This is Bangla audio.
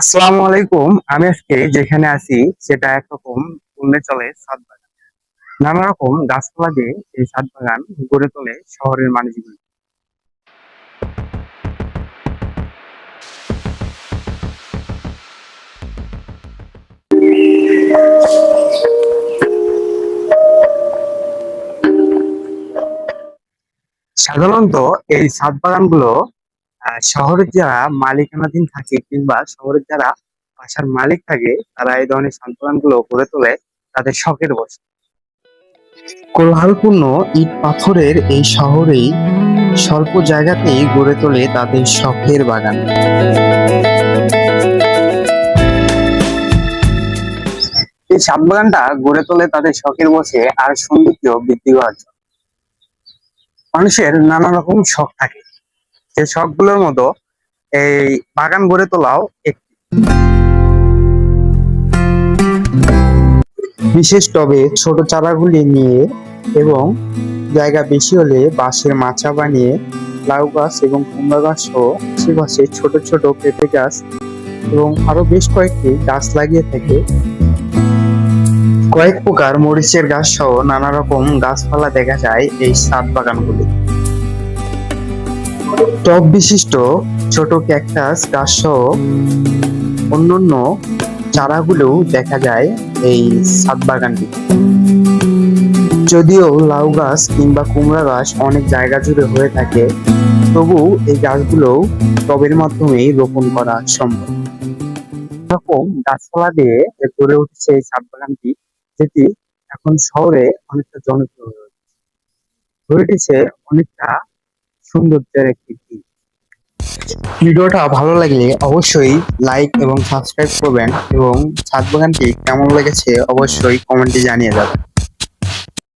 আসসালামু আলাইকুম। আমি আজকে যেখানে আছি, সেটা একরকম পূর্ণে চলে সাত বাগান নানা রকম গাছপালা দিয়ে এই সাত বাগান গড়ে তোলে শহরের মানুষগুলি। সাধারণত এই সাত বাগানগুলো শহরের যারা মালিকানাধীন থাকে কিংবা শহরের যারা বাসার মালিক থাকে, তারা এই ধরনের সাত বাগানগুলো গড়ে তোলে তাদের শখের বসে। কোলাহলপূর্ণ ইট পাথরের এই শহরেই স্বল্প জায়গাতেই গড়ে তোলে তাদের শখের বাগান। এই সাত বাগানটা গড়ে তোলে তাদের শখের বসে আর সৌন্দর্য বৃদ্ধি করার জন্য। মানুষের নানা রকম শখ থাকে। সেই শখগুলোর মতো এই বাগান গড়ে তোলাও একটি বিশেষ টবে ছোট চারাগুলি নিয়ে এবং জায়গা বেশি হলে বাঁশের মাচা বানিয়ে লাউ গাছ এবং কুমড়া গাছ সহ আশেপাশে ছোট ছোট পেঁপে গাছ এবং আরও বেশ কয়েকটি গাছ লাগিয়ে থাকে। কয়েক প্রকার মরিচের গাছ সহ নানা রকম গাছপালা দেখা যায় এই সাত বাগানগুলি। টব বিশিষ্ট ছোট ক্যাকটাস গাছ সহ অন্যান্য চারাগুলো দেখা যায় এই সাত বাগানটি যদিও লাউ গাছ কিংবা কুমড়া গাছ অনেক জায়গা জুড়ে হয়ে থাকে, তবু এই গাছগুলো টবের মাধ্যমেই রোপণ করা সম্ভব। এরকম গাছপালা দিয়ে গড়ে উঠেছে এই সাত বাগানটি, যেটি এখন শহরে অনেকটা জনপ্রিয় হয়ে উঠেছে। হয়ে উঠেছে অনেকটা সৌন্দর্যের একটি দিক। ভিডিওটা ভালো লাগলে অবশ্যই লাইক এবং সাবস্ক্রাইব করবেন এবং ছাদ বাগানটি কেমন লেগেছে অবশ্যই কমেন্টে জানিয়ে যাবেন।